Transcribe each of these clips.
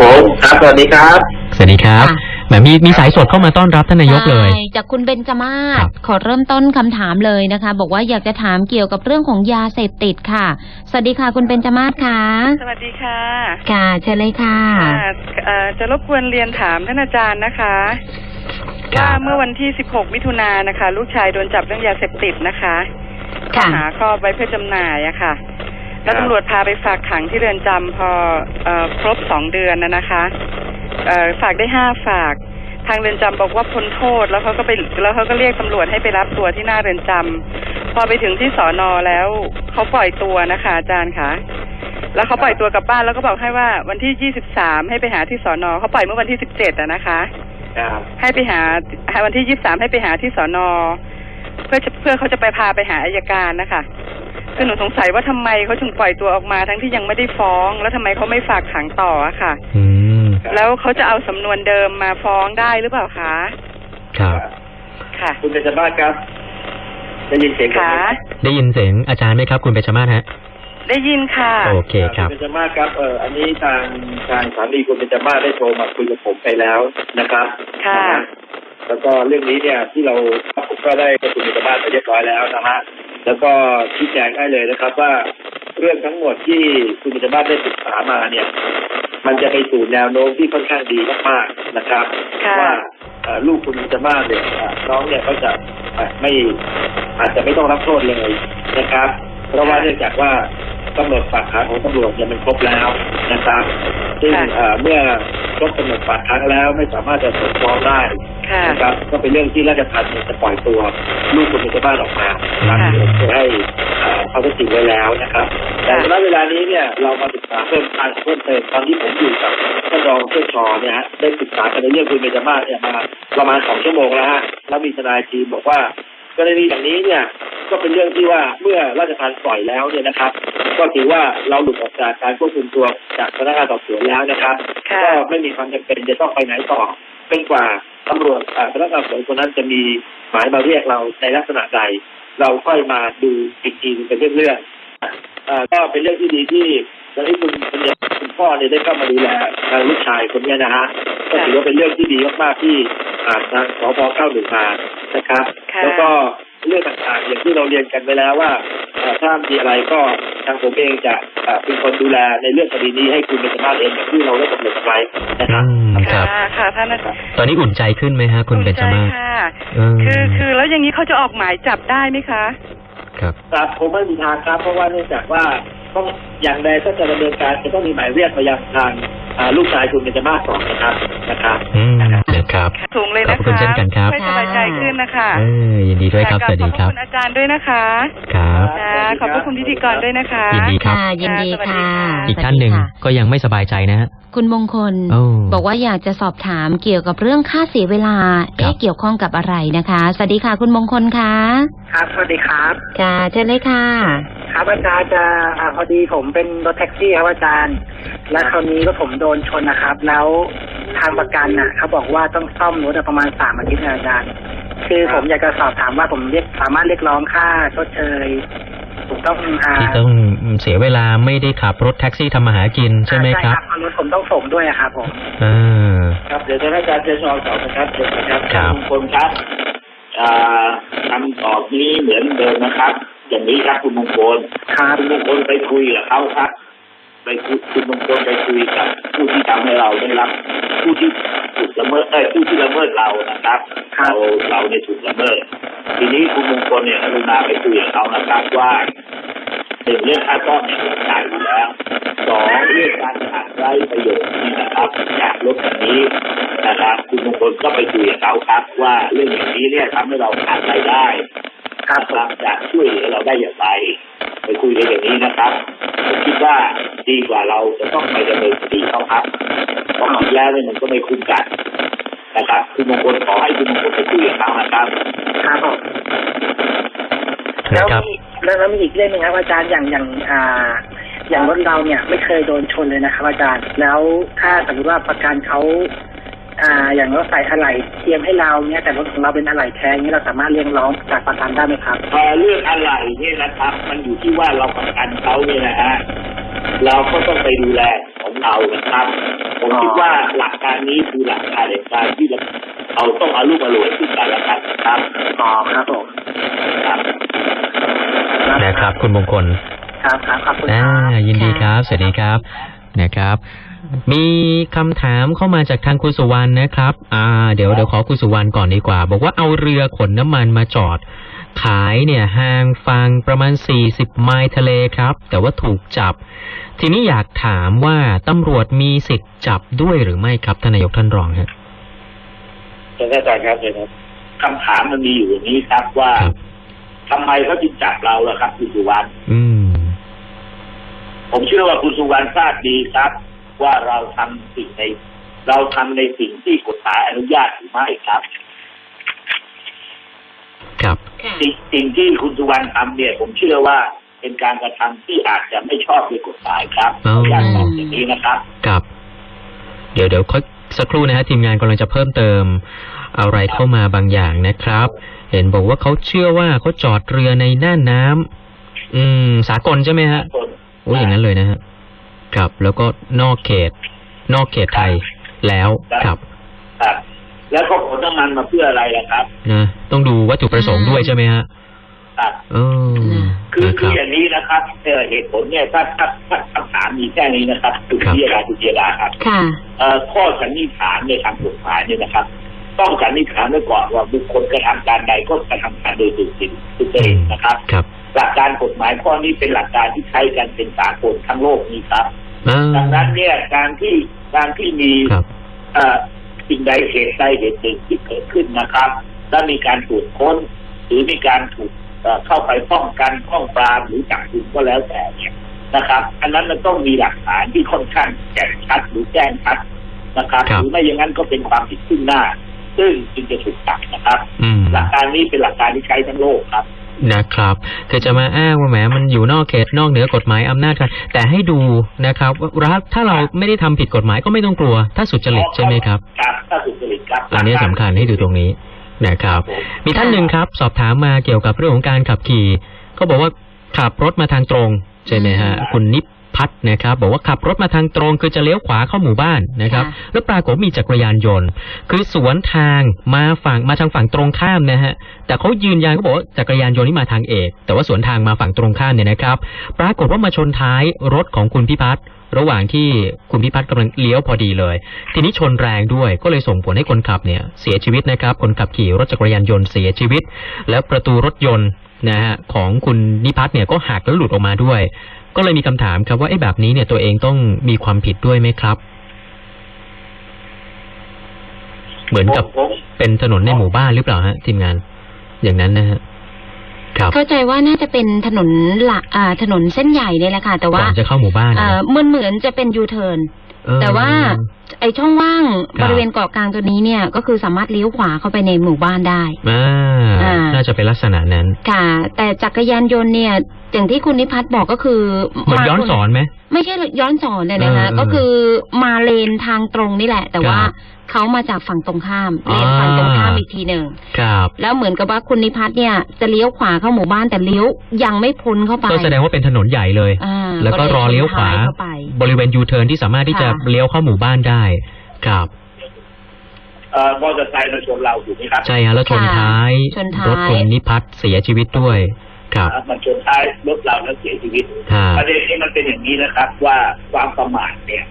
ผมครับสวัสดีครับ สวัสดีครับค่ะ แหมมีมีสายสดเข้ามาต้อนรับท่านนายกเลย ใช่จากคุณเบนจมาครัศบขอเริ่มต้นคำถามเลยนะคะ บอกว่าอยากจะถามเกี่ยวกับเรื่องของยาเสพติดค่ะ สวัสดีค่ะ คุณเบนจมาศค่ะสวัสดีค่ะค่ะเชิญเลยค่ะ ค่ะเอ่อจะรบกวนเรียนถามท่านอาจารย์นะคะครัว่าบเมื่อวันที่ 16 มิถุนายนนะคะ ลูกชายโดนจับเรื่องยาเสพติดนะคะข้อค่ะ หาครอบไว้เพื่อจำหน่ายอะค่ะ แล้วตำรวจพาไปฝากขังที่เรือนจำพอเอ่อครบสองเดือนนะนะคะเอ่อฝากได้ห้าฝาก ทางเรือนจำบอกว่าพ้นโทษ แล้วเขาก็ไปแล้วเขาก็เรียกตำรวจให้ไปรับตัวที่หน้าเรือนจำพอไปถึงที่สอนอแล้วเขาปล่อยตัวนะคะอาจารย์คะแล้วเขาปล่อยตัวกลับบ้านแล้วก็บอกให้ว่าวันที่23ให้ไปหาที่สอนอเขาปล่อยเมื่อวันที่17อะนะคะครับให้ไปหาให้วันที่23ให้ไปหาที่สอนอเพื่อจะเพื่อเขาจะไปพาไปหาอายการนะคะ คือหนูสงสัยว่าทำไมเขาถึงปล่อยตัวออกมา ทั้งที่ยังไม่ได้ฟ้อง แล้วทำไมเขาไม่ฝากขังต่ออะค่ะอืมแล้วเขาจะเอาสำนวนเดิมมาฟ้องได้หรือเปล่าคะครับค่ะ คุณเป็นชบ้านครับ ได้ยินเสียงผมค่ะไหมได้ยินเสียงอาจารย์ไหมครับ คุณเบญจมาศฮะ ได้ยินค่ะ โอเคครับคุณเป็นชบ้านครับเอออันนี้ทางทางสามีคุณเป็นชบ้านได้โทรมาคุยกับผมไปแล้วนะครับ ค่ะนฮแล้วก็เรื่องนี้เนี่ยที่เราผมก็ได้กับคุณเป็นชบ้านไปเรียบร้อยแล้วนะฮะ แล้วก็ชี้แจงได้เลยนะครับ ว่าเรื่องทั้งหมดที่คุณเป็นชบ้านได้ศึกษามาเนี่ย มันจะไปสู่แนวโน้มที่ค่อนข้างดีมากๆนะครับค่ะว่าเอ่อลูกคุณจะมาเนี่ยเอ่อน้องเนี่ยเขาจะเอ่อไม่อาจจะไม่ต้องรับโทษเลยนะครับ เพราะว่าเนื่องจากว่า กำหนดฝากขังของตำรวจเนี่ยมันครบแล้วนะครับ ซึ่งค่ะเอ่อเมื่อครบกำหนดฝากขังแล้วไม่สามารถจะส่งฟ้องได้ค่ะนะครับ ก็เป็นเรื่องที่ราชทัณฑ์เนี่ยจะปล่อยตัวลูกคุณเป็นชาวบ้านออกมาตามค่ะที่ผมเคยให้เอ่อเขาก็จริงไว้แล้วนะครับ แต่ค่ะณเวลานี้เนี่ยเรามาศึกษาเพิ่มเติมเพิ่มเติมตอนที่ผมอยู่กับท่านรองเพื่อชอเนี่ยฮะได้ศึกษากันในเรื่องคุณเบญจมาศเนี่ยมาประมาณสองชั่วโมงแล้วฮะแล้วมีทนายทีมบอกว่า กรณีอย่างนี้เนี่ยก็เป็นเรื่องที่ว่าเมื่อราชทานปล่อยแล้วเนี่ยนะครับ ก็ถือว่าเราหลุดออกจากการควบคุมตัวจากพนักงานสอบสวนแล้วนะครับค่ะก็ไม่มีความจำเป็นจะต้องไปไหนต่อเป็นกว่าตำรวจอ่าพนักงานสอบสวนคนนั้นจะมีหมายมาเรียกเราในลักษณะใด เราค่อยมาดูอีกทีหนึ่งเป็นเรื่องๆอ่าก็เป็นเรื่องที่ดีที่ ตอนที่คุณคุณยายคุณพ่อเนี่ยได้เข้ามาดูแลทางลูกชายคนเนี้ยนะฮะก็ถือว่าเป็นเรื่องที่ดีมากๆที่อ่าทางสพเข้าหนึ่งมานะครับค่ะแล้วก็เรื่องต่างๆอย่างที่เราเรียนกันไปแล้วว่าเอ่อถ้ามีอะไรก็ทางผมเองจะเอ่อเป็นคนดูแลในเรื่องคดีนี้ให้คุณเป็นสามารถเองอย่างที่เราได้กำหนดเอาไว้นะครับอืมครับค่ะค่ะท่านอาจารย์ตอนนี้อุ่นใจขึ้นไหมฮะคุณเบญจมาศภูใจค่ะเออคือคือแล้วอย่างนี้เขาจะออกหมายจับได้ไหมคะ ครับครับผมไม่มีทางครับ เพราะว่าเนื่องจากว่าต้องอย่างใดก็จะดำเนินการจะต้องมีหมายเรียกไปยังทางอ่าลูกชายคุณเป็นจมาศก่อนนะครับนะครับอืมนะครับถุงเลยขอนะบคุณคะเช่นกันครับไม่สบายใจขึ้นนะคะเออยินดีด้วยครับสวัสดีครับขอบคุณอาจารย์ด้วยนะคะครับจ้าขอบพระคุณพิธีกรด้วยนะคะยินดีครับค่ะยินดีสวัสดีค่ะค่ะอีกท่านหนึ่งสวัสดีค่ะก็ยังไม่สบายใจนะฮะ คุณมงคลโอ้บอกว่าอยากจะสอบถามเกี่ยวกับเรื่องค่าเสียเวลาครัเอ๊ะบเกี่ยวข้องกับอะไรนะคะ สวัสดีค่ะคุณมงคลค่ะครับสวัสดีครับ ค่ะเชิญเลยค่ะ ครับอาจารย์จะอ่าพอดีผมเป็นรถแท็กซี่ครับอาจารย์ และคราวนี้ก็ผมโดนชนนะครับ แล้วทางประกันน่ะเขาบอกว่าต้องซ่อมรถอะประมาณสามอาทิตย์นะอาจารย์ คือผมอยากจะสอบถามว่าผมเรียกสามารถเรียกร้องค่าชดเชย ผมต้องอ่าที่ต้องเสียเวลาไม่ได้ขับรถแท็กซี่ทำมาหากินใช่ไหมครับเพาะรถผมต้องส่งด้วยอะครับผมอ่าครับเดี๋ยวท่านอาจารย์เชิญชวนต่อนะครับเชิญนะครับครับทุกคนครับอ่าคำตอบนี้เหมือนเดิมนะครับ อย่างนี้ครับคุณมงคลครับคุณมงคลไปคุยกับเขาครับไปคุยคุณมงคลไปคุยกับผู้ที่ทำให้เราได้รับ ผู้ที่ ถูกละเมิดเอ้ยผู้ที่ละเมิดเรานะครับครับเราเราเนี่ยถูกละเมิด ทีนี้คุณมงคลเนี่ยกรุณาไปคุยกับเขานะครับว่าหนึ่งเรื่องค่าซ่อมเนี่ยเราจ่ายอยู่แล้วสองเรื่องการขาดไร้ประโยชน์นี่นะครับจากรถคันนี้นะครับคุณมงคลก็ไปคุยกับเขาครับว่าเรื่องอย่างนี้เนี่ยทำให้เราขาดรายได้ครับ นะครับจะช่วยเหลือเราได้อย่างไรไปคุยกันอย่างนี้นะครับผมคิดว่าดีกว่าเราจะต้องไปดำเนินคดีเขาครับเพราะคิดแล้วเนี่ยมันก็ไม่คุ้มกันนะครับคุณมงคลขอให้คุณมงคลไปคุยกับเขานะครับครับผมแล้วนะครับมีแล้วแล้วมีอีกเรื่องหนึงครับอาจารย์อย่างอย่างอ่าอย่างรถเราเนี่ยไม่เคยโดนชนเลยนะครับอาจารย์ แล้วถ้าสมมติว่าประกันเขา อ่า อย่างรถใส่อะไหล่เทียมให้เราเนี่ยแต่รถของเราเป็นอะไหล่แท้เงี้ยเราสามารถเรียกร้องจากประกันได้ไหมครับพอเรื่องอะไรเนี่ยนะครับ มันอยู่ที่ว่าเราประกันเขาเนี่ยนะฮะเราก็ต้องไปดูแลของเรานะครับผมคิดว่าหลักการนี้คือหลักการในการที่เราเราต้องเอาลูกมาโหลดขึ้นกันและกันนะครับอ๋อครับผมครับนะครับ คุณมงคล ครับครับขอบคุณคอ่ารับยินดีครับ สวัสดีครับ นะครับ มีคำถามเข้ามาจากทางคุณสุวรรณนะครับ อ่า เดี๋ยวเดี๋ยวขอคุณสุวรรณก่อนดีกว่า บอกว่าเอาเรือขนน้ำมันมาจอด ขายเนี่ยห่างฟังประมาณ40ไมล์ทะเลครับ แต่ว่าถูกจับ ทีนี้อยากถามว่าตำรวจมีสิทธิ์จับด้วยหรือไม่ครับท่านนายกท่านรองฮะท่านอาจารย์ครับเดี๋ยวนะคำถามมันมีอยู่อย่างนี้ครับว่าครับทำไมเขาจึงจับเราล่ะครับคุณสุวรรณอืม ผมเชื่อว่าคุณสุวรรณทราบดีครับ ว่าเราทำสิ่งใน เราทำในสิ่งที่กฎหมายอนุญาตหรือไม่ครับ ครับสิ่งสิ่งที่คุณสุวรรณทำเนี่ย ผมเชื่อว่าเป็นการกระทำที่อาจจะไม่ชอบด้วยกฎหมายครับอ๋ขอออนุญาตบอกอย่างนี้นะครับ ครับ เดี๋ยวเดี๋ยวค่อยสักครู่นะฮะทีมงานกำลังจะเพิ่มเติมอะไรเข้ามาบางอย่างนะครับ เห็นบอกว่าเขาเชื่อว่าเขาจอดเรือในน่านน้ำอืม สากลใช่ไหมฮะโอ้ยอย่างนั้นเลยนะฮะครับ แล้วก็นอกเขต นอกเขตไทยแล้วครับครับ แล้วก็ขนน้ำมันมาเพื่ออะไรล่ะครับนะต้องดูวัตถุประสงค์ด้วยใช่ไหมฮะครับเออคือนะคคือรับอย่างนี้นะครับเอ่อเหตุผลเนี่ยถ้าถ้าถ้าคำถามมีแค่นี้นะครับคุณครับเจียดาคุณเจียดาครับค่ะเอ่อข้อสันนิษฐานในทางกฎหมายเนี่ยนะครับ ต้องสันนิษฐานไว้ก่อนว่าบุคคลกระทำการใดก็กระทำการโดยสุจริตสุจริตนะครับครับ หลักการกฎหมายข้อนี้เป็นหลักการที่ใช้กันเป็นสากลทั้งโลกนี้ครับอ่าดังนั้นเนี่ยการที่การที่มีครับเอ่อสิ่งใดเหตุใดเหตุหนึ่งที่เกิดขึ้นนะครับและมีการตรวจค้น หรือมีการถูกเอ่อเข้าไปป้องกันป้องปรามหรือจับกุมก็แล้วแต่เนี่ยนะครับ อันนั้นมันต้องมีหลักฐานที่ค่อนข้างแจ้งชัดหรือแจ้งชัดนะครับครับหรือไม่อย่างนั้นก็เป็นความผิดขึ้นหน้า ซึ่งจึงจะถูกจับนะครับอืมหลักการนี้เป็นหลักการที่ใช้ทั้งโลกครับ นะครับคือจะมาอ้างว่าแหมมันอยู่นอกเขตนอกเหนือกฎหมายอำนาจกันแต่ให้ดูนะครับว่าถ้าเราไม่ได้ทำผิดกฎหมายก็ไม่ต้องกลัว ถ้าสุจริตใช่ไหมครับครับถ้าสุจริตครับอันนี้สำคัญให้ดูตรงนี้นะครับผมมีท่านหนึ่งครับ สอบถามมาเกี่ยวกับเรื่องของการขับขี่เขาบอกว่าขับรถมาทางตรงใช่ไหมฮะอืมคุณนิพั ฒน์นะครับบอกว่าขับรถมาทางตรงคือจะเลี้ยวขวาเข้าหมู่บ้านนะครับค่ะแล้วปรากฏว่ามีจักรยานยนต์ คือสวนทางมาฝั่งมาทางฝั่งตรงข้ามนะฮะแต่เขายืนยันเขาบอกว่าจักรยานยนต์นี่มาทางเอก แต่ว่าสวนทางมาฝั่งตรงข้ามเนี่ยนะครับ ปรากฏว่ามาชนท้ายรถของคุณพิพัฒน์ระหว่างที่คุณพิพัฒน์กำลังเลี้ยวพอดีเลย ทีนี้ชนแรงด้วยก็เลยส่งผลให้คนขับเนี่ยเสียชีวิตนะครับ คนขับขี่รถจักรยานยนต์เสียชีวิต แล้วประตูรถยนต์นะฮะของคุณนิพัฒน์เนี่ยก็หักแล้วหลุดออกมาด้วย ก็เลยมีคำถามครับว่าไอ้แบบนี้เนี่ยตัวเองต้องมีความผิดด้วยไหมครับ เหมือนกับผมเป็นถนนในหมู่บ้านหรือเปล่าฮะทีมงาน อย่างนั้นนะฮะครับเข้าใจว่าน่าจะเป็นถนนหลักอ่าถนนเส้นใหญ่เนี่ยแหละค่ะ แต่ก่ว่าอนจะเข้าหมู่บ้านอ่านะเหมือนเหมือนจะเป็นยูเทิร์นเออแต่ว่า ไอช่องว่างครับบริเวณเกาะกลางตัวนี้เนี่ย ก็คือสามารถเลี้ยวขวาเข้าไปในหมู่บ้านได้อ่าอ่าน่าจะเป็นลักษณะนั้น ค่ะ แต่จักรยานยนต์เนี่ยอย่างที่คุณนิพัฒน์บอกก็คือเหมือนย้อนสอนไหมไม่ใช่ย้อนสอนเลยนะคะเออเออก็คือมาเลนทางตรงนี่แหละ แต่ว่าครับเขามาจากฝั่งตรงข้ามเลนอ่าฝั่งตรงข้ามอีกทีหนึ่งครับ แล้วเหมือนกับว่าคุณนิพัฒน์เนี่ยจะเลี้ยวขวาเข้าหมู่บ้านแต่เลี้ยวยังไม่พ้นเข้าไป ก็แสดงว่าเป็นถนนใหญ่เลยอ่าแล้วก็รอเลี้ยวขวาก็เลยชนท้ยเข้าไปบริเวณยูเทิร์นที่สามารถที่จะค่ะเลี้ยวเข้าหมู่บ้านได้ครับเอ่อมอเตอร์ไซค์มาชนเราถูกไหมครับ ใช่ฮะแล้วชนค่ะท้าย ชนท้าย รถคุณนิพัฒน์เสียชีวิตด้วยครับอ่ามันชนท้ายรถเราแล้วเสียชีวิตฮะประเด็นนี้มันเป็นอย่างนี้นะครับ ว่าความประมาทเนี่ย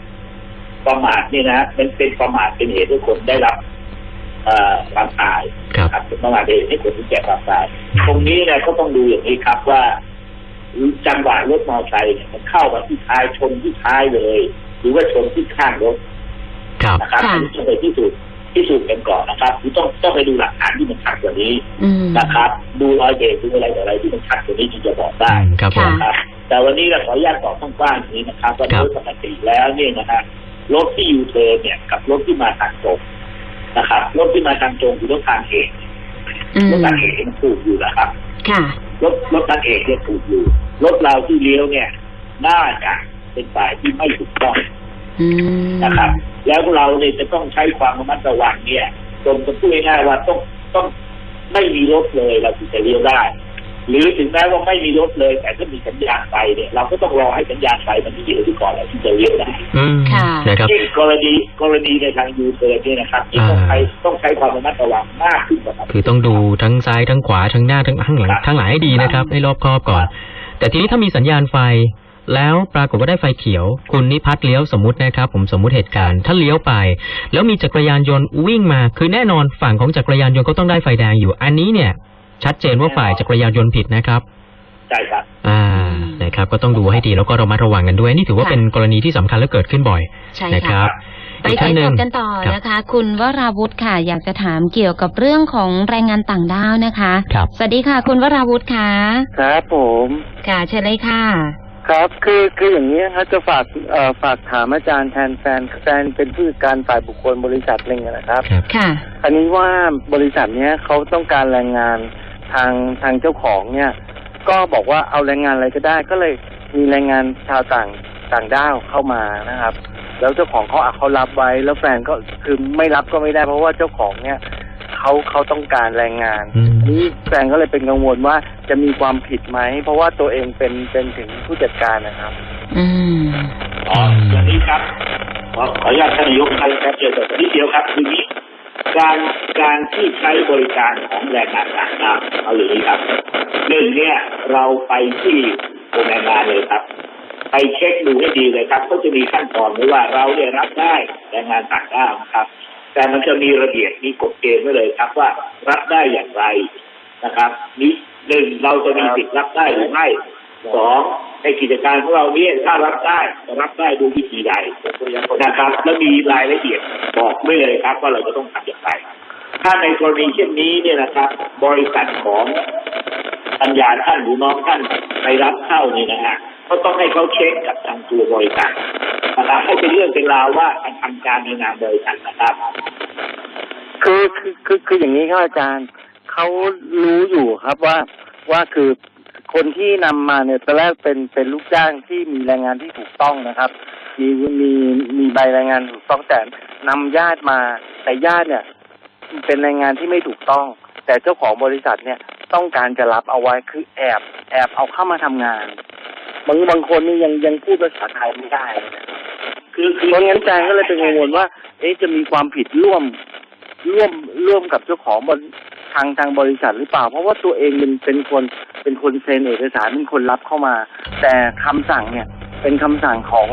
ประมาทเนี่ยนะมันเป็นประมาทเป็นเหตุให้คนได้รับเอ่อความตายครับครับเป็นประมาทเป็นเหตุให้คนถึงแก่ความตาย ตรงนี้เนี่ยก็ต้องดูอย่างนี้ครับว่าจังหวะรถมอเตอร์ไซค์เนี่ยมันเข้ามาที่ท้ายชนที่ท้ายเลย หรือว่าชนที่ข้างรถครับ นะครับค่ะอันนี้ต้องไปที่สุดที่สุดกันก่อนนะครับคือต้องต้องไปดูหลักฐานที่มันชัดกว่านี้อืมนะครับ ดูรอยเบรกดูอะไรต่ออะไรที่มันชัดกว่านี้จึงจะบอกได้อืมครับผมค่ะครับแต่วันนี้เราขออนุญาตตอบกว้างๆอย่างนี้นะครับว่าครัโดบยปกติแล้วเนี่ยนะฮะรถที่ยูเทิร์นเนี่ยกับรถที่มาทางตรงนะครับรถที่มาทางตรงคือรถทางเอกอืมรถทางเอกมันถูกอยู่นะครับค่ะรถรถทางเอกเนี่ยถูกอยู่รถเราที่เลี้ยวเนี่ย น่าจะเป็นฝ่ายที่ไม่ถูกต้องอืมนะครับ แล้วเราเนี่ยจะต้องใช้ความระมัดระวังเนี่ยจนจะพูดง่ายๆว่าต้องต้องไม่มีรถเลยเราถึงจะเลี้ยวได้ หรือถึงแม้ว่าไม่มีรถเลย แต่ถ้ามีสัญญาณไฟเนี่ยเราก็ต้องรอให้สัญญาณไฟมันที่อยู่ที่ก่อนเราถึงจะเลี้ยวได้อืมค่ะนะครับที่กรณีกรณีในทางยูเทิร์นเนี่ยนะครับที่ต้องใช้ต้องใช้ความระมัดระวังมากขึ้นกว่าครับคือต้องดูทั้งซ้ายทั้งขวาทั้งหน้าทั้งข้างหลังครับทั้งหลายให้ดีนะครับ ให้รอบคอบก่อน แต่ทีนี้ถ้ามีสัญญาณไฟ แล้วปรากฏว่าได้ไฟเขียว คุณนิพัฒน์เลี้ยวสมมตินะครับ ผมสมมุติเหตุการณ์ถ้าเลี้ยวไป แล้วมีจักรยานยนต์วิ่งมา คือแน่นอนฝั่งของจักรยานยนต์ก็ต้องได้ไฟแดงอยู่ อันนี้เนี่ย ชัดเจนว่าฝ่ายจักรยานยนต์ผิดนะครับใช่ครับอ่านะครับ ก็ต้องดูให้ดีแล้วก็ระมัดระวังกันด้วย นี่ถือว่าค่ะเป็นกรณีที่สำคัญและเกิดขึ้นบ่อยใช่นะคค่ะรับไปอีกสาท่ายนหสนึ่งดกันต่อครับนะคะ คุณวราวุธค่ะ อยากจะถามเกี่ยวกับเรื่องของแรงงานต่างด้าวนะคะครับสวัสดีค่ะ คุณวราวุธค่ะ ครับผม ค่ะเชิญเลยค่ะ ครับ คือคืออย่างนี้ครับจะฝากเอ่อฝากถามอาจารย์แทนแฟนแฟนเป็นผู้จัดการฝ่ายบุคคลบริษัทอะไรเงี้ยนะครับครับ ค่ะอันนี้ว่าบริษัทเนี้ยเขาต้องการแรงงานทางทางเจ้าของเนี่ย ก็บอกว่าเอาแรงงานอะไรก็ได้ ก็เลยมีแรงงานชาวต่างต่างด้าวเข้ามานะครับ แล้วเจ้าของเขาอะเขารับไว้ แล้วแฟนก็คือไม่รับก็ไม่ได้เพราะว่าเจ้าของเนี่ยเขาเขาต้องการแรงงาน อืม นี่แฟนก็เลยเป็นกังวลว่าจะมีความผิดไหม เพราะว่าตัวเองเป็นเป็นถึงผู้จัดการนะครับ อืมอ๋ออย่างนี้ครับ ขอขออนุญาตท่านนายกครับเจอแต่นิดเดียวครับคือนี้การการที่ใช้บริการของแรงงานต่างด้าวเอาอย่างนี้ครับหนึ่งเนี่ยเราไปที่กรมแรงงานเลยครับ ไปเช็คดูให้ดีเลยครับเขาจะมีขั้นตอนไว้ว่าเราเนี่ยรับได้แรงงานต่างด้าวครับ แต่มันจะมีระเบียบมีกฎเกณฑ์ไว้เลยครับว่ารับได้อย่างไรนะครับนี้หนึ่งเราจะมีสิทธิ์รับได้หรือไม่สองในกิจการของเราเนี่ยถ้ารับได้จะรับได้ด้วยวิธีใดนะครับ แล้วมีรายละเอียดบอกไว้เลยครับ ว่าเราจะต้องทำอย่างไรถ้าในกรณีเช่นนี้เนี่ยนะครับ บริษัทของปัญญาท่านหรือน้องท่านไปรับเข้านี่นะฮะ ก็ต้องให้เขาเช็คกับทางตัวบริษัทนะครับให้เป็นเรื่องเป็นราวว่าการทำการในนามบริษัทนะครับ คือคือคือคืออย่างนี้ครับอาจารย์เขารู้อยู่ครับว่าว่าคือคนที่นำมาเนี่ยตอนแรกเป็นเป็นลูกจ้างที่มีแรงงานที่ถูกต้องนะครับ มีมีมีใบแรงงานถูกต้องแต่นำญาติมาแต่ญาติเนี่ย เป็นแรงงานที่ไม่ถูกต้อง แต่เจ้าของบริษัทเนี่ยต้องการจะรับเอาไว้คือแอบ แอบเอาเข้ามาทำงาน บางบางคนนี่ยังยังพูดภาษาไทยไม่ได้เลยนะคือคือเพราะงั้นแจงก็เลยเป็นกังวลว่า เอ๊ะจะมีความผิดร่วมร่วมร่วมกับเจ้าของบริทางทางบริษัทหรือเปล่า เพราะว่าตัวเองเป็นเป็นคนเป็นคนเซ็นเอกสารเป็นคนรับเข้ามา แต่คำสั่งเนี่ย เป็นคำสั่งของ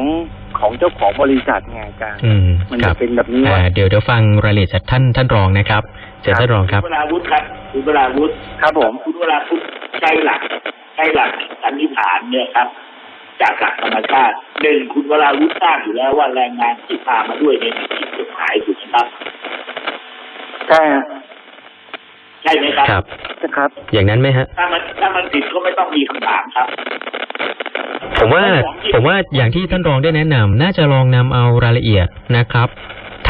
ของเจ้าของบริษัทไงอาจารย์อืมมันครัจะบเป็นแบบนี้อ่าว่าเดี๋ยวเดี๋ยวฟังรายละเอียดจากท่านท่านรองนะครับเชิญท่านรองครับคุณวราวุฒิครับคุณวราวุฒิครับผมคุณวราวุฒิใช้หลักใช้หลักสันนิษฐานเนี่ยครับ จากหลักธรรมชาติหนึ่งคุณวราวุฒิทราบอยู่แล้วว่าแรงงานที่พามาด้วยเนี่ยผิดกฎหมายถูกไหมครับใช่ฮะใช่ไหมครับครับนะครับ อย่างนั้นไหมฮะถ้ามันถ้ามันผิดก็ไม่ต้องมีคำถามครับผมว่าผมว่าอย่างที่ท่านรองได้แนะนำน่าจะลองนำเอารายละเอียดนะครับ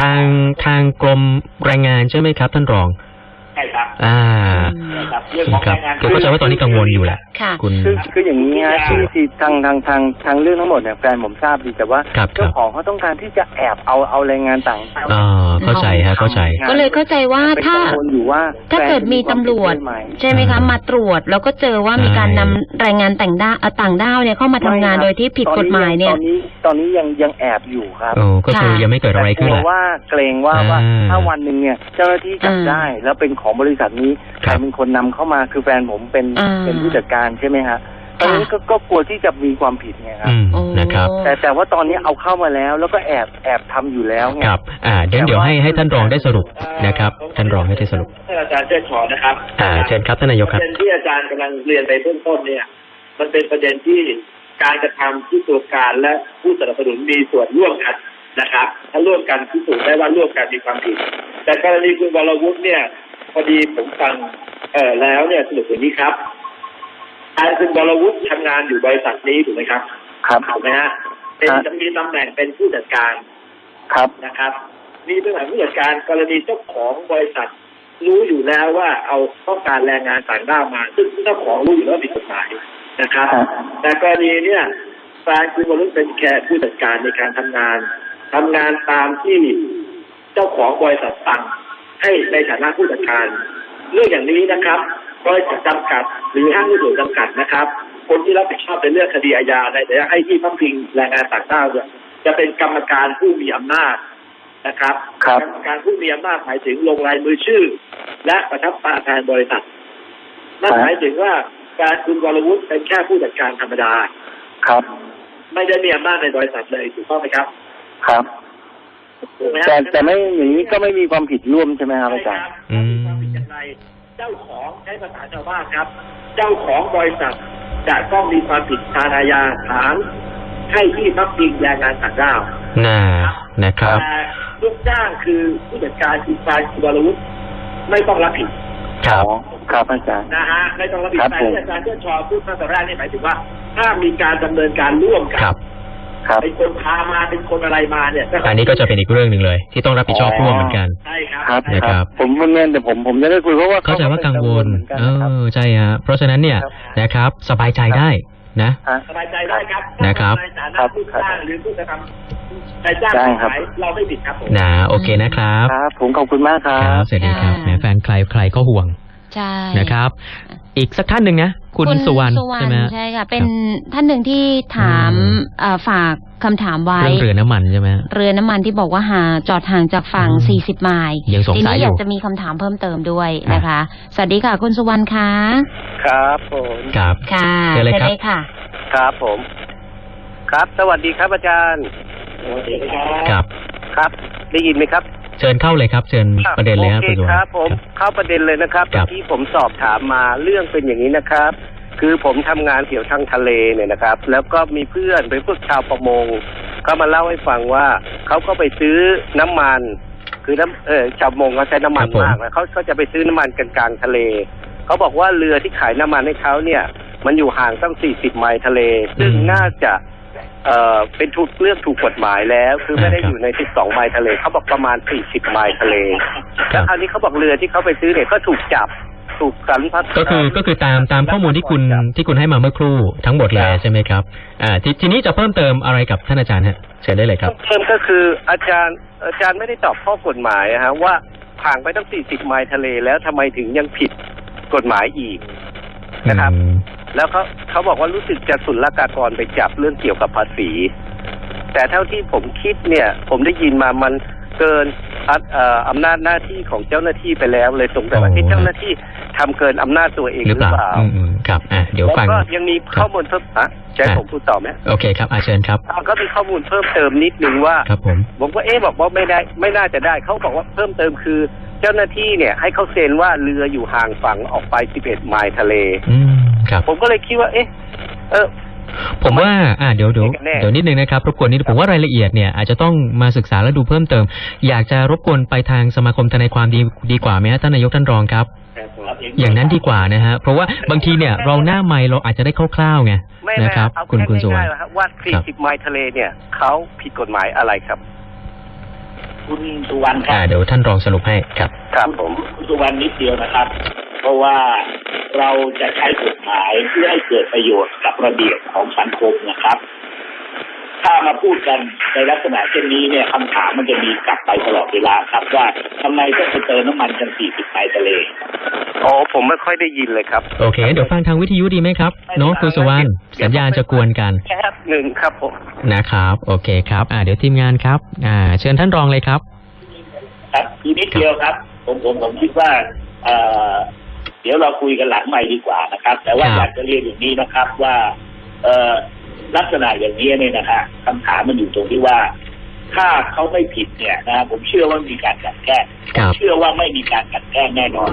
ทางทางกรมแรงงานใช่ไหมครับ ท่านรองใช่ครับ อ่าใช่ครับเรื่องของครัแรบงงานคือเข้าใจว่าตอนนี้กังวลอยู่แหละค่ะคุณคือคืออย่างนี้ฮะที่ที่ทางทางทางทางเรื่องทั้งหมดเนี่ยแฟนผมทราบดีแต่ว่าครับคเจ้ารับของเขาต้องการที่จะแอบเอาเอาแรงงานต่างด้าวอ่าเข้าใจฮะเข้าใจ ก็เลยเข้าใจว่าเป็นถ้ากังวลอยู่ว่าถ้าเกิดมีตำรวจแฟนมีคามผิดด้วยไหมใช่ไหมคะ มาตรวจแล้วก็เจอว่ามีการนำแรงงานแต่างด้าวเอ่อต่างด้าวเนี่ยเข้ามาทำงานไม่ครับโดยที่ผิดกฎหมายเนี่ยตอนนี้ตอนนี้ยังยังแอบอยู่ครับโอ้ก็คือค่ะยังไม่เกิดอะไรขึ้นแต่แหกลัละวว่าเกรงว่าว่าอ่าถ้าวันหนึ่งเนี่ยเจ้าหน้าที่จับอ่าได้แล้วเป็นของบริษัทนี้ครัใครบเป็นคนนำเข้ามาคือแฟนผมเป็นอ่าเป็นผู้จัดการใช่ไหมฮะตอนนี้ก็ก็กลัวที่จะมีความผิดไงครับอืมโอ้นะครับแต่แต่ว่าตอนนี้เอาเข้ามาแล้ว แล้วก็แอบแอบทำอยู่แล้วไงครับ อ่าเดี๋ยวเดี๋ยวให้ให้ท่านรองได้สรุปนะครับ ท่านรองให้ได้สรุปท่านอาจารย์เชิญชอนนะครับ อ่าเชิญครับท่านนายกปครับระเด็นที่อาจารย์กำลังเรียนในเบื้องต้นเนี่ย มันเป็นประเด็นที่การกระทำที่ตัวการและผู้สนับสนุนมีส่วนร่วมกันนะครับ ถ้าร่วมกันพิสูจน์ได้ว่าร่วมกันมีความผิด แต่กรณีคุณวรวุฒิเนี่ย พอดีผมฟังเอ่อแล้วเนี่ยสรุปอย่างนี้ครับอาคุณวรวุฒิทำงานอยู่บริษัทนี้ถูกไหมครับ ครับถูกไหมฮะเป็นครับจะมีตำแหน่งเป็นผู้จัดการครับนะครับ มีตำแหน่งผู้จัดการกรณีเจ้าของบริษัท รู้อยู่แล้วว่าเอาต้องการแรงงานต่างด้าวมา ซึ่งเจ้าของรู้อยู่แล้ววาผิดกฎหมายนะครับครับ แต่กรณีเนี่ยแฟนคุณวรุษเป็นแค่ผู้จัดการในการทำงานทำงานตามที่เจ้าของบริษัทสั่ง ให้ในฐานะผู้จัดการเรื่องอย่างนี้นะครับบริษัทจำกัด หรือห้างหุ้นส่วนจำกัดนะครับ คนที่รับผิดชอบในเรื่องคดีอาญาในแต่ให้ที่พักพิงแรงงานต่างด้าวเนี่ยจะเป็นกรรมการผู้มีอำนาจนะครับครับกรรมการผู้มีอำนาจหมายถึงลงลายมือชื่อ และประทับตราแทนบริษัทนั่นหมายถึงว่าการคุณวรวุฒิเป็นแค่ผู้จัดการธรรมดา ครับ ไม่ได้มีอำนาจในบริษัทเลยถูกต้องไหมครับ ครับถูกไหมฮะ แต่แต่ไม่อย่างนี้ก็ไม่มีความผิดร่วมใช่ไหมครับอาจารย์อืมความผิดอย่างไร เจ้าของใช้ภาษาชาวบ้านครับ เจ้าของบริษัทจะต้องมีความผิดทางอาญาฐานให้ที่พักพิงแรงงานต่างด้าวน่านะครับแต่ลูกจ้างคือผู้จัดการคือการคุณวรวุฒิไม่ต้องรับผิดครับอ๋อครับอาจารย์นะฮะไม่ต้องรับผิดครับแต่ผมที่อาจารย์เชื่อชอพูดตั้งแต่แรกนี่หมายถึงว่า ถ้ามีการดำเนินการร่วมกัครับ ครับเป็นคนพามาเป็นคนอะไรมาเนี่ยอันนี้ก็จะเป็นอีกเรื่องหนึ่งเลย ที่ต้องรับผิดชอบร่วมเหมือนกันใช่ครับครับนะคครัรับบผมเงินแต่ผมผมจะได้คุยเพราะว่าเข้าใจว่ากังวลเหมือนกันเอนะครับอใช่ฮะเพราะฉะนั้นเนี่ยครับนะครับ สบายใจได้นะฮะสบายใจได้ครับนะครับในฐาครันะบผู้จ้างหรือผู้กระทำใครจ้างได้ครับขายเราไม่ผิดครับผมนะโอเคนะครับครับ ผมขอบคุณมากครัครับบสวัสดีครับค่ะแหมแฟนใครใครก็ห่วง ใช่นะครับ อีกสักท่านหนึ่งนะ คุณสุวรรณใช่ไหมฮะใช่ค่ะ เป็นท่านหนึ่งที่ถามอืมเอ่อฝากคำถามไว้เรื่องเรือน้ำมันใช่ไหมฮะเรือน้ำมันที่บอกว่าหาจอดห่างจากฝั่งอืม40 ไมล์ยังสงทีสัยนี้ออยากยู่จะมีคำถามเพิ่มเติมด้วยนะคะ สวัสดีค่ะ คุณสุวรรณคะครับผมครับค่ะเชิญเลยครับญค่ะครับผม ครับ สวัสดีครับอาจารย์ครับครับ ได้ยินไหมครับ เชิญเข้าเลยครับ เชิญประเด็นเลยครับโอคุณเคสุวรรณครับ ผมเข้าประเด็นเลยนะครับครับเมื่อกี้ผมสอบถามมาเรื่องเป็นอย่างนี้นะครับ คือผมทำงานเกี่ยวทางทะเลเนี่ยนะครับ แล้วก็มีเพื่อนเป็นพวกชาวประมงก็มาเล่าให้ฟังว่าเขาก็ไปซื้อน้ำมัน คือน้ำเออชาวประมงเขาใช้น้ำมันมากนะเขาเขาจะไปซื้อน้ำมันกันกลางทะเลเขาบอกว่าเรือที่ขายน้ำมันให้เขาเนี่ย มันอยู่ห่างตั้ง40ไมล์ทะเล ซึ่งน่าจะ เอ่อเป็นถูกเรื่องถูกกฎหมายแล้ว คือไม่ได้อยู่ใน 12 ไมล์ทะเลเขาบอกประมาณ 40 ไมล์ทะเลคแล้รัวบคราวนี้เขาบอกเรือที่เขาไปซื้อเนี่ยก็ถูกจับถูกสันพัดก็คือก็คือตามตามข้อมูลที่คุณที่คุณให้มาเมื่อครู่ทั้งหมดเลยใช่ไหมครับ อ่าททีนี้จะเพิ่มเติมอะไรกับท่านอาจารย์ฮะเชิญได้เลยครับ เพิ่มก็คืออาจารย์อาจารย์ไม่ได้ตอบข้อกฎหมายนะฮะว่าห่างไปตั้ง 40 ไมล์ทะเลแล้วทำไมถึงยังผิดกฎหมายอีกนะครับอืม แล้วเขาเขาบอกว่ารู้สึกจะศุลกากรไปจับเรื่องเกี่ยวกับภาษี แต่เท่าที่ผมคิดเนี่ย ผมได้ยินมามันเกินอัดเอ่ออำนาจหน้าที่ของเจ้าหน้าที่ไปแล้วเลยสงสัยว่าโอ้ที่เจ้าหน้าที่ทำเกินอำนาจตัวเองหหรืรืออเปล่าเปล่าอืมอืมครับอะเดี๋ยวแล้วฟังก็ยังมีข้อมูลเพิ่มอะจะให้ผมพูดต่อไหมโอเคครับอาเชิญครับอะก็มีข้อมูลเพิ่มเติมนิดนึงว่าครับผมผมก็เอ๊ะบอกว่าไม่ได้ไม่น่าจะได้เขาบอกว่าเพิ่มเติมคือ เจ้าหน้าที่เนี่ย ให้เขาเซ็นว่าเรืออยู่ห่างฝั่งออกไป 11 ไมล์ทะเลอืม ครับ ผมก็เลยคิดว่า เอ๊ะ เออผมว่า อ่า เดี๋ยวเดี๋ยวกันแน่เดี๋ยวนิดนึงนะครับ รบกวนนิดผมว่ารายละเอียดเนี่ยอาจจะต้องมาศึกษาและดูเพิ่มเติม อยากจะรบกวนไปทางสมาคมทนายความดีดีกว่าไหมฮะท่านนายกท่านรองครับ อย่างนั้นดีกว่านะฮะ เพราะว่าบางทีเนี่ยเราหน้าไมค์เราอาจจะได้คร่าวๆไงไม่นะไม่ครับเอาคุณแค่คุณสุวรรณง่ายๆว่าว่าครับ40ไมล์ทะเลเนี่ยเขาผิดกฎหมายอะไรครับ คุณสุวรรณคอ่ารับเดี๋ยวท่านรองสรุปให้ครับ ครับผมคุณสุวรรณนิดเดียวนะครับ เพราะว่าเราจะใช้กฎหมายเพื่อให้เกิดประโยชน์กับระเบียบของสังคมนะครับ ถ้ามาพูดกันในลักษณะเช่นนี้เนี่ยคำถามมันจะมีกลับไปตลอดเวลาครับว่าทำไมต้องไปเติมน้ำมันกัน40ไมล์ทะเลอ๋อผมไม่ค่อยได้ยินเลยครับ โอเคเดี๋ยวฟังทางวิทยุดีไหมครับเนาะคุณสุวรรณสัญญาณจะกวนกันแค่หนึ่งครับผมนะครับ โอเคครับ อ่าเดี๋ยวทีมงานครับ อ่า เชิญท่านรองเลยครับ ครับทีนิดเดียวครับ ผมผมผมคิดว่าเอ่อ เดี๋ยวเราคุยกันหลังใหม่ดีกว่านะครับ แต่ว่าครับอยากจะเรียนอย่างนี้นะครับว่าเอ่อลักษณะอย่างนี้เนี่ยนะฮะคำถามมันอยู่ตรงที่ว่า ถ้าเขาไม่ผิดเนี่ยนะผมเชื่อว่ามีการกลันแกล้งครับเชื่อว่าไม่มีการกลันแกล้งแน่นอน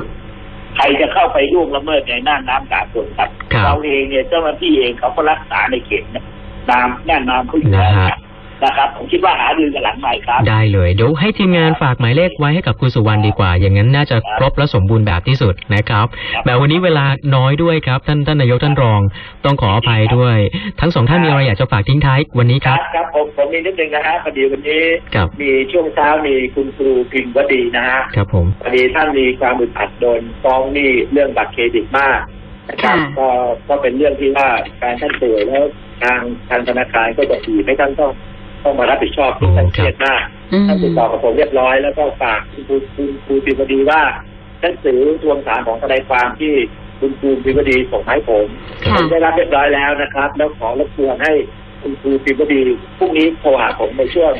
ใครจะเข้าไปล่วงละเมิดในน่านน้ำสากลครับครับเราเองเนี่ยเจ้าหน้าที่เองเขาก็รักษาในเขตน้ำน่านน้ำเขาอยู่แล้ว นะฮะครับนะครับ ผมคิดว่าหารือกันหลังใหม่ครับ ได้เลยเดี๋ยวให้ทีมงานฝากหมายเลขไว้ให้กับคุณสุวรรณดีกว่า อย่างนั้นน่าจะครบและสมบูรณ์แบบที่สุดนะครับแต่วันนี้เวลาน้อยด้วยครับ ท่านท่านนายกท่านรอง ต้องขออภัยด้วย ทั้งสองท่านมีอะไรอยากจะฝากทิ้งท้ายวันนี้คครัรับบครับผมผมมีนิดนึงนะฮะพอดีวันนี้ครับมีช่วงเช้ามีคุณครูพิมพ์วดีนะฮะครับผมพอดีท่านมีความอึดอัดโดนฟ้องหนี้เรื่องบัตรเครดิตมากนะครับค่ะก็ก็เป็นเรื่องที่ว่าการท่านป่วยแล้วทางทางธนาคารก็จะถีบให้ท่านต้อง ต้องมารับผิดชอบที่ท่านเครียดมากอืมท่านติดต่อกับผมเรียบร้อยแล้วก็ฝากคุณครูคุณครูพิมพ์วดีว่าหนังสือทวงถามของทนายความที่คุณครูพิมพ์ดีส่งให้ผมค่ะผมได้รับเรียบร้อยแล้วนะครับ แล้วขอรบกวนให้คุณครูพิมพ์ดีพรุ่งนี้โทรหาผมในช่วง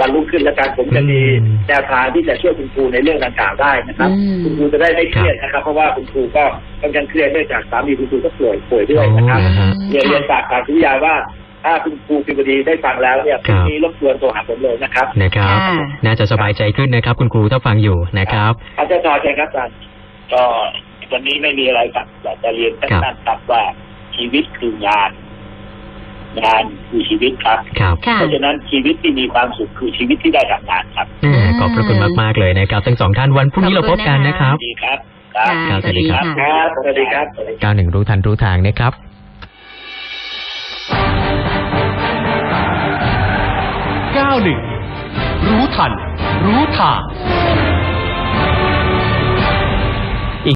วันรุ่งขึ้นแล้วกันผมจะมีอืมแนวทางที่จะช่วยคุณครูในเรื่องดังกล่าวได้นะครับอืมคุณครูจะได้ไม่เครียดนะครับ เพราะว่าคุณครูก็กำลังเครียดเนื่องจากสามีคุณครูก็ป่วยป่วยด้วยนะครับอ๋อฮะเรียนเรียนฝากทางวิทยาว่า ถ้าคุณครูพิมพ์ดีได้ฟังแล้วเนี่ยพรุ่งนี้รบกวนโทรหาผมเลยนะครับนะครับค่ะน่าจะสบายใจขึ้นนะครับ คุณครูถ้าฟังอยู่นะครับอาจารย์ทอใช่ครับอาจารย์ก็วันนี้ไม่มีอะไรครับอยากจะเรียนสั้นๆครับว่าชีวิตคืองาน งานคือชีวิตครับครับค่ะเพราะฉะนั้นชีวิตที่มีความสุขคือชีวิตที่ได้ทำงานครับแม่ขอบพระคุณมากๆเลยนะครับ ทั้งสองท่านวันพรุ่งนี้เราพบกันนะครับดีครับ ครับค่ะสวัสดีครับครับสวัสดีครับ สวัสดีครับ91รู้ทันรู้ทางนะครับ 91 รู้ทัน รู้ทาง